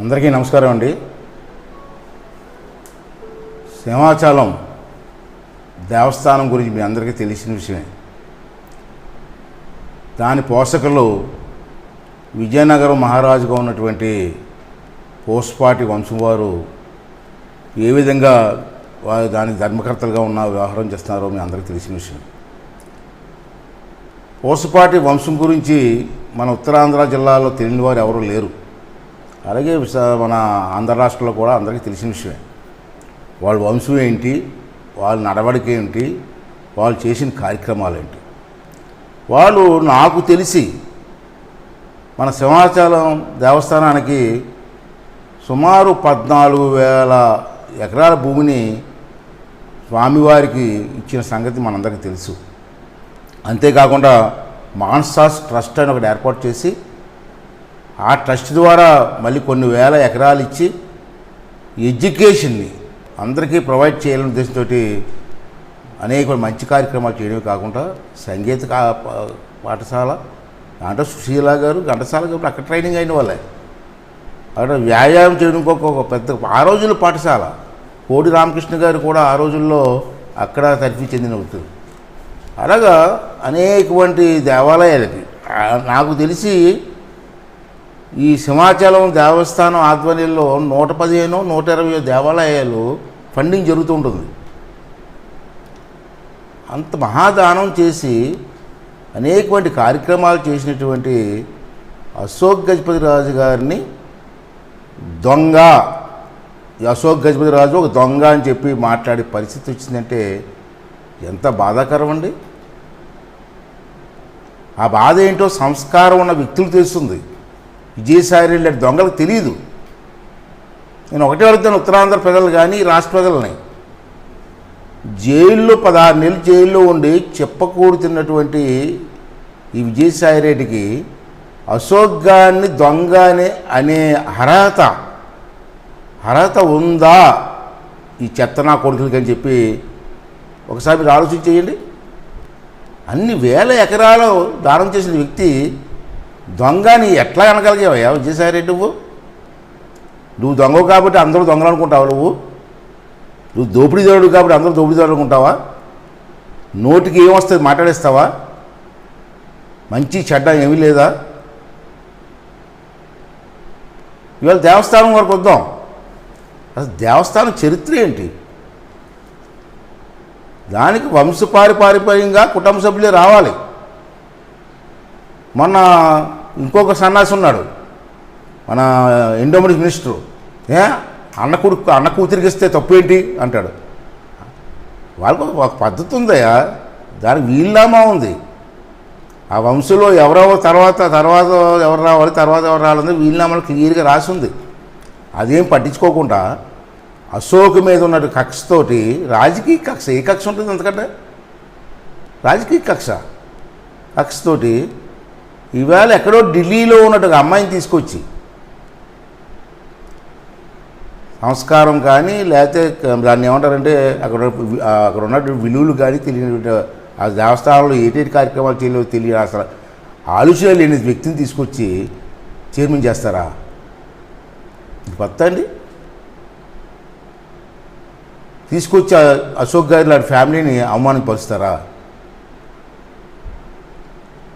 అందరికీ నమస్కారం అండి. సింహాచలం దేవస్థానం గురించి మీ అందరికీ తెలిసిన విషయమే. దాని పోషకులు విజయనగరం మహారాజుగా ఉన్నటువంటి పోస్పాటి వంశం వారు ఏ విధంగా వారు దాని ధర్మకర్తలుగా ఉన్న వ్యవహారం చేస్తున్నారో మీ అందరికీ తెలిసిన విషయం. పోసపాటి వంశం గురించి మన ఉత్తరాంధ్ర జిల్లాలో తెలియని వారు ఎవరూ లేరు. అలాగే మన ఆంధ్ర రాష్ట్రంలో కూడా అందరికీ తెలిసిన విషయమే. వాళ్ళ వంశం ఏంటి వాళ్ళ నడవడిక ఏంటి వాళ్ళు చేసిన కార్యక్రమాలు ఏంటి. వాళ్ళు నాకు తెలిసి మన సింహాచలం దేవస్థానానికి సుమారు పద్నాలుగు వేల ఎకరాల భూమిని స్వామివారికి ఇచ్చిన సంగతి మనందరికీ తెలుసు. అంతేకాకుండా మాన్సాస్ ట్రస్ట్ అని ఒకటి ఏర్పాటు చేసి ఆ ట్రస్ట్ ద్వారా మళ్ళీ కొన్ని వేల ఎకరాలు ఇచ్చి ఎడ్యుకేషన్ని అందరికీ ప్రొవైడ్ చేయాలనే ఉద్దేశంతో అనేక మంచి కార్యక్రమాలు చేయడమే కాకుండా సంగీత పాఠశాల దాంట్లో సుశీల గారు ఘంటసాల గారు అక్కడ ట్రైనింగ్ అయిన వాళ్ళే. అక్కడ వ్యాయామం చేయడం ఒక పెద్ద ఆ రోజుల్లో పాఠశాల. కోడి రామకృష్ణ గారు కూడా ఆ రోజుల్లో అక్కడ తరఫీ చెందిన వ్యక్తులు అలాగా అనేకటువంటి దేవాలయాలకి నాకు తెలిసి ఈ సింహాచలం దేవస్థానం ఆధ్వర్యంలో నూట పదిహేను నూట ఇరవై దేవాలయాలు ఫండింగ్ జరుగుతూ ఉంటుంది అంత మహాదానం చేసి అనేకటువంటి కార్యక్రమాలు చేసినటువంటి అశోక్ గజపతి రాజు గారిని దొంగ. అశోక్ గజపతి రాజు ఒక దొంగ అని చెప్పి మాట్లాడే పరిస్థితి వచ్చిందంటే ఎంత బాధాకరం అండి? ఆ బాధ ఏంటో సంస్కారం ఉన్న వ్యక్తులు తెలుస్తుంది. విజయసాయి రెడ్డి లాంటి దొంగలకు తెలియదు నేను ఒకటే అడుగుతాను ఉత్తరాంధ్ర ప్రజలు కానీ రాష్ట్ర ప్రజలని. జైల్లో పదహారు నెలలు జైల్లో ఉండి చెప్పకూడుతున్నటువంటి ఈ విజయసాయి రెడ్డికి అశోక్గాన్ని దొంగ అనే అనే అర్హత అర్హత ఉందా? ఈ చెత్త నా కొడుకులకి అని చెప్పి ఒకసారి మీరు ఆలోచన చేయండి. అన్ని వేల ఎకరాలు దానం చేసిన వ్యక్తి దొంగని ఎట్లా అనగలిగావయ్యా విజయసాయిరెడ్డి నువ్వు? నువ్వు దొంగవు కాబట్టి అందరూ దొంగలు అనుకుంటావు నువ్వు? నువ్వు దోపిడీదారుడు కాబట్టి అందరూ దోపిడీదారుడు అనుకుంటావా? నోటికి ఏమొస్తుంది మాట్లాడేస్తావా? మంచి చెడ్డ ఏమీ లేదా? ఇవాళ దేవస్థానం వరకు వద్దాం. అసలు దేవస్థానం చరిత్ర ఏంటి? దానికి వంశపారిపారిపర్యంగా కుటుంబ సభ్యులే రావాలి. మొన్న ఇంకొక సన్నాసి ఉన్నాడు. మన ఎండోమెంట్ మినిస్టరు. ఏ? అన్న కొడుకు అన్న కూతురికి ఇస్తే తప్పు ఏంటి అంటాడు. వాళ్ళకు ఒక పద్ధతి ఉందయ్యా. దానికి వీల్నామా ఉంది. ఆ వంశంలో ఎవరెవరు తర్వాత తర్వాత ఎవరు రావాలి తర్వాత ఎవరు రావాలని వీళ్ళనామాలు క్లియర్గా రాసి ఉంది. అదేం పట్టించుకోకుండా అశోక్ మీద ఉన్న కక్షతోటి రాజకీయ కక్ష ఏ కక్ష ఉంటుంది ఎందుకంటే రాజకీయ కక్ష. కక్షతోటి ఇవాళ ఎక్కడో ఢిల్లీలో ఉన్నట్టు ఒక అమ్మాయిని తీసుకొచ్చి. సంస్కారం కానీ లేకపోతే దాన్ని ఏమంటారంటే అక్కడ అక్కడ ఉన్నటువంటి విలువలు కానీ తెలియనటువంటి ఆ దేవస్థానంలో ఏటేటి కార్యక్రమాలు చేయలేవో తెలియదు అసలు ఆలోచన లేని వ్యక్తిని తీసుకొచ్చి చైర్మన్ చేస్తారా? ఇది కొత్త అండి. తీసుకొచ్చి అశోక్ గారి లాంటి ఫ్యామిలీని అవమానం పరుస్తారా?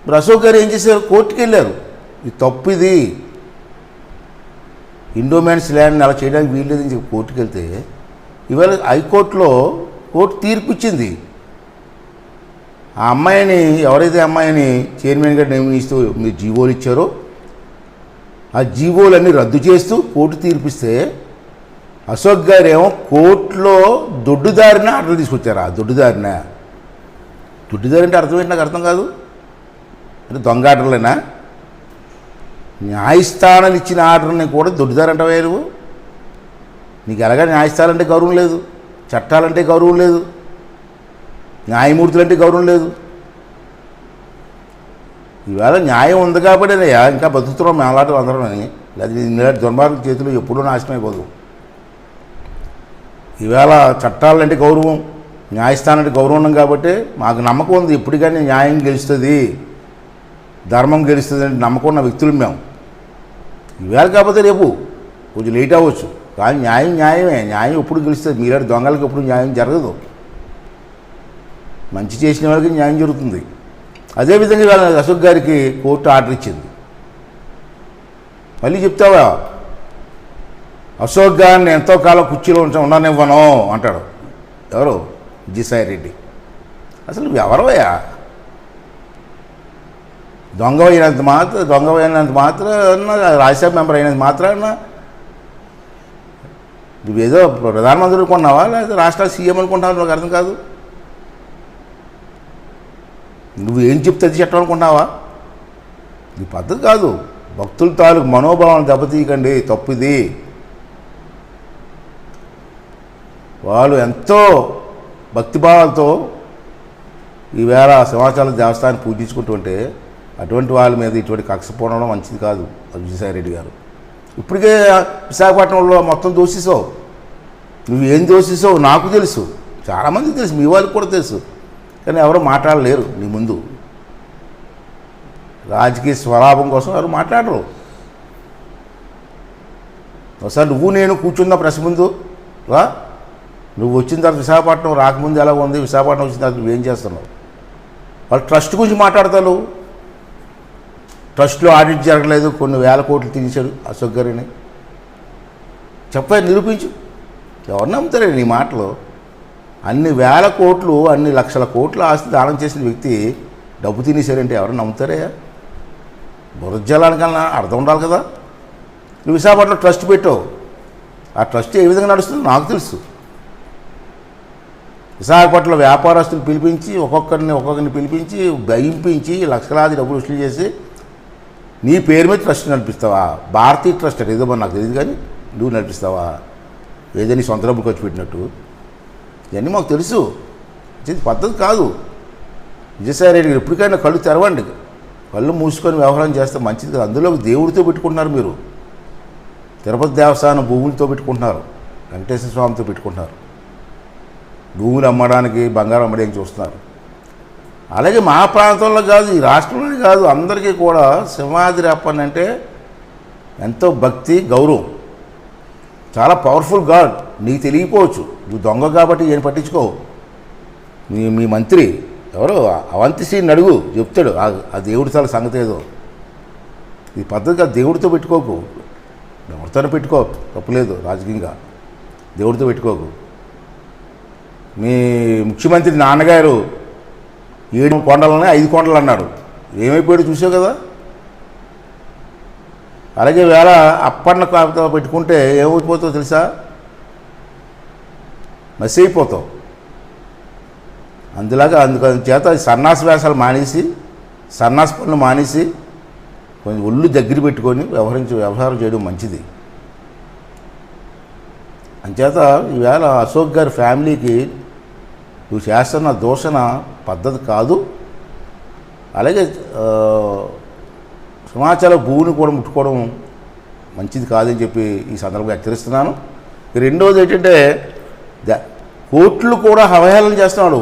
మరి అశోక్ గారు ఏం చేశారు? కోర్టుకి వెళ్ళారు ఇది తప్పు ఇది ఇండోమెన్స్ ల్యాండ్ని అలా చేయడానికి వీల్లేదని చెప్పి కోర్టుకు వెళ్తే ఇవాళ హైకోర్టులో కోర్టు తీర్పు ఇచ్చింది ఆ అమ్మాయిని ఎవరైతే అమ్మాయిని చైర్మన్గా నియమిస్తూ మీరు జీవోలు ఇచ్చారో ఆ జీవోలన్నీ రద్దు చేస్తూ కోర్టు తీర్పిస్తే అశోక్ గారేమో కోర్టులో దొడ్డుదారిన ఆర్డర్ తీసుకొచ్చారు. ఆ దొడ్డుదారిన. దొడ్డుదారి అంటే అర్థం ఏంటి? నాకు అర్థం కాదు. అంటే దొంగ ఆర్డర్లేనా? న్యాయస్థానాలు ఇచ్చిన ఆర్డర్ని కూడా దొడ్డిదారు నువ్వు? నీకు ఎలాగా న్యాయస్థానాలంటే గౌరవం లేదు చట్టాలంటే గౌరవం లేదు న్యాయమూర్తులంటే గౌరవం లేదు. ఇవాళ న్యాయం ఉంది కాబట్టి ఇంకా బతుకుతున్నాం మేము అలాంటి అందరం అని. లేదా ఇలాంటి దుర్మార్గం చేతులు ఎప్పుడూ నాశనం అయిపోదు. చట్టాలంటే గౌరవం న్యాయస్థానం అంటే గౌరవం ఉన్నాం కాబట్టి మాకు నమ్మకం ఉంది ఎప్పటికైనా న్యాయం గెలుస్తుంది. ధర్మం గెలుస్తుందని నమ్మకున్న నమ్మకం ఉన్న వ్యక్తులు మేము. ఈవేళ కాకపోతే రేపు కొంచెం లేట్ అవ్వచ్చు. కానీ న్యాయం న్యాయమే. న్యాయం ఎప్పుడు గెలుస్తుంది? మీలాంటి దొంగలకు ఎప్పుడు న్యాయం జరగదు. మంచి చేసిన వాళ్ళకి న్యాయం జరుగుతుంది. అదేవిధంగా ఇవాళ అశోక్ గారికి కోర్టు ఆర్డర్ ఇచ్చింది. మళ్ళీ చెప్తావా? అశోక్ గారిని ఎంతో కాలం కుర్చీలో ఉంచ ఉండనివ్వను అంటాడు. ఎవరు? విజయసాయి రెడ్డి. అసలు నువ్వు ఎవరవయ్యా? దొంగ అయినంత మాత్రం దొంగ అయినంత మాత్రాన రాజ్యసభ మెంబర్ అయినంత మాత్రాన నువ్వేదో ప్రధానమంత్రి అనుకున్నావా లేదా రాష్ట్ర సీఎం అనుకుంటావా? నాకు అర్థం కాదు. నువ్వు ఏం చెప్తే అది చట్టం అనుకుంటున్నావా నీ పద్ధతి కాదు. భక్తుల తాలూకు మనోభావం దెబ్బతీయకండి. తప్పుది. వాళ్ళు ఎంతో భక్తిభావాలతో ఈవేళ సింహాచలం దేవస్థానాన్ని పూజించుకుంటుంటే అటువంటి వాళ్ళ మీద ఇటువంటి కక్ష పోవడం మంచిది కాదు విజయసాయి రెడ్డి గారు. ఇప్పటికే విశాఖపట్నంలో మొత్తం దోషిసావు నువ్వు ఏం దోషిసావు నాకు తెలుసు. చాలామందికి తెలుసు మీ వాళ్ళకి కూడా తెలుసు. కానీ ఎవరు మాట్లాడలేరు నీ ముందు. రాజకీయ స్వలాభం కోసం ఎవరు మాట్లాడరు. ఒకసారి నువ్వు నేను కూర్చున్న ప్రశ్న ముందు? రా నువ్వు వచ్చిన తర్వాత విశాఖపట్నం రాకముందు ఎలా ఉంది? విశాఖపట్నం వచ్చిన తర్వాత నువ్వేం చేస్తున్నావు? వాళ్ళు ట్రస్ట్ గురించి మాట్లాడతారు ట్రస్ట్లో ఆడిట్ జరగలేదు కొన్ని వేల కోట్లు తీసాడు అశోక్ గారిని. చెప్పే నిరూపించు. ఎవరు నమ్ముతారే నీ మాటలు? అన్ని వేల కోట్లు అన్ని లక్షల కోట్లు ఆస్తి దానం చేసిన వ్యక్తి డబ్బు తినేశారంటే ఎవరు నమ్ముతారే? బురజలానికన్నా అర్థం ఉండాలి కదా. నువ్వు విశాఖపట్నంలో ట్రస్ట్ పెట్టావు. ఆ ట్రస్ట్ ఏ విధంగా నడుస్తుందో నాకు తెలుసు. విశాఖపట్నంలో వ్యాపారస్తులు పిలిపించి ఒక్కొక్కరిని ఒక్కొక్కరిని పిలిపించి భయింపించి లక్షలాది డబ్బులు వసూలు చేసి నీ పేరు మీద ట్రస్ట్ నడిపిస్తావా? భారతీయ ట్రస్ట్ ఏదో మరి నాకు తెలియదు కానీ నువ్వు నడిపిస్తావా? ఏదో నీ సొంత డబ్బులు ఖర్చు పెట్టినట్టు. ఇవన్నీ మాకు తెలుసు. ఇది పద్ధతి కాదు. విజయసాయి రెడ్డి గారు ఎప్పటికైనా కళ్ళు తెరవండి. కళ్ళు మూసుకొని వ్యవహారం చేస్తే మంచిది కాదు. అందులో దేవుడితో పెట్టుకుంటున్నారు మీరు. తిరుపతి దేవస్థానం భూములతో పెట్టుకుంటున్నారు. వెంకటేశ్వర స్వామితో పెట్టుకుంటున్నారు. భూములు అమ్మడానికి బంగారం అమ్మడానికి చూస్తున్నారు. అలాగే మా ప్రాంతంలో కాదు ఈ రాష్ట్రంలోనే కాదు అందరికీ కూడా సింహాద్రి అప్పన్ అంటే ఎంతో భక్తి గౌరవం. చాలా పవర్ఫుల్ గాడ్. నీకు తెలియకపోవచ్చు. నువ్వు దొంగ కాబట్టి ఏం పట్టించుకోవు మీ మీ మంత్రి ఎవరు అవంతి శ్రీని అడుగు చెప్తాడు. ఆ- ఆ దేవుడి చాలా సంగతి ఏదో. ఈ పద్ధతిగా దేవుడితో పెట్టుకోకు. ఎవరితోనే పెట్టుకో తప్పులేదు రాజకీయంగా. దేవుడితో పెట్టుకోకు. మీ ముఖ్యమంత్రి నాన్నగారు ఏడు కొండలని ఐదు కొండలు అన్నాడు ఏమైపోయాడు చూసావు కదా? అలాగే వేళ అప్పన్న కాపుతో పెట్టుకుంటే ఏమైపోతావు తెలుసా? మసి అయిపోతావు అందులాగా అందుకని చేత ఈ సన్నాస వేషాలు మానేసి సన్నాస పనులు మానేసి కొంచెం ఒళ్ళు దగ్గర పెట్టుకొని వ్యవహరించి వ్యవహారం చేయడం మంచిది. అంచేత ఈవేళ అశోక్ గారి ఫ్యామిలీకి నువ్వు చేస్తున్న దూషణ పద్ధతి కాదు. అలాగే ఆ, సింహాచల భూమిని కూడా ముట్టుకోవడం మంచిది కాదని చెప్పి ఈ సందర్భంగా హెచ్చరిస్తున్నాను. రెండవది ఏంటంటే కోట్లు కోర్టులు కూడా అవహేళన చేస్తున్నాడు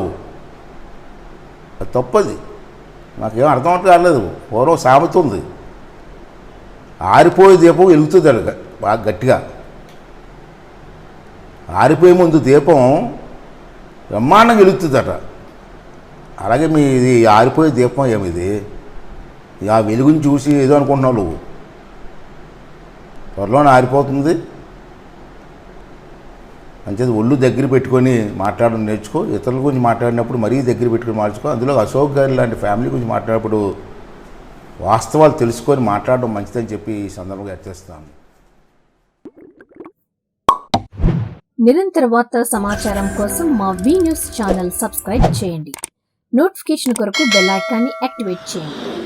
అది తప్పది. నాకేం అర్థం అవట్లేదు కాలేదు. పూర్వం సామెత ఉంది. ఆరిపోయే దీపం వెలుగుతుంది అడగ బాగా గట్టిగా. ఆరిపోయే ముందు దీపం బ్రహ్మాండంగా వెలుగుతుందట. అలాగే మీ ఇది ఆరిపోయే దీపం ఏమిది? ఇక ఆ వెలుగుని చూసి ఏదో అనుకుంటున్నావు నువ్వు. త్వరలోనే ఆరిపోతుంది. అంచేది ఒళ్ళు దగ్గర పెట్టుకొని మాట్లాడడం నేర్చుకో. ఇతరుల గురించి మాట్లాడినప్పుడు మరీ దగ్గర పెట్టుకొని మార్చుకో. అందులో అశోక్ గారి లాంటి ఫ్యామిలీ గురించి మాట్లాడినప్పుడు వాస్తవాలు తెలుసుకొని మాట్లాడడం మంచిదని చెప్పి ఈ సందర్భంగా హెచ్చరిస్తాను. నిరంతర వార్తా సమాచారం కోసం మా వి న్యూస్ ఛానల్ సబ్స్క్రైబ్ చేయండి. నోటిఫికేషన్ కొరకు బెల్ ఐకాన్ని యాక్టివేట్ చేయండి.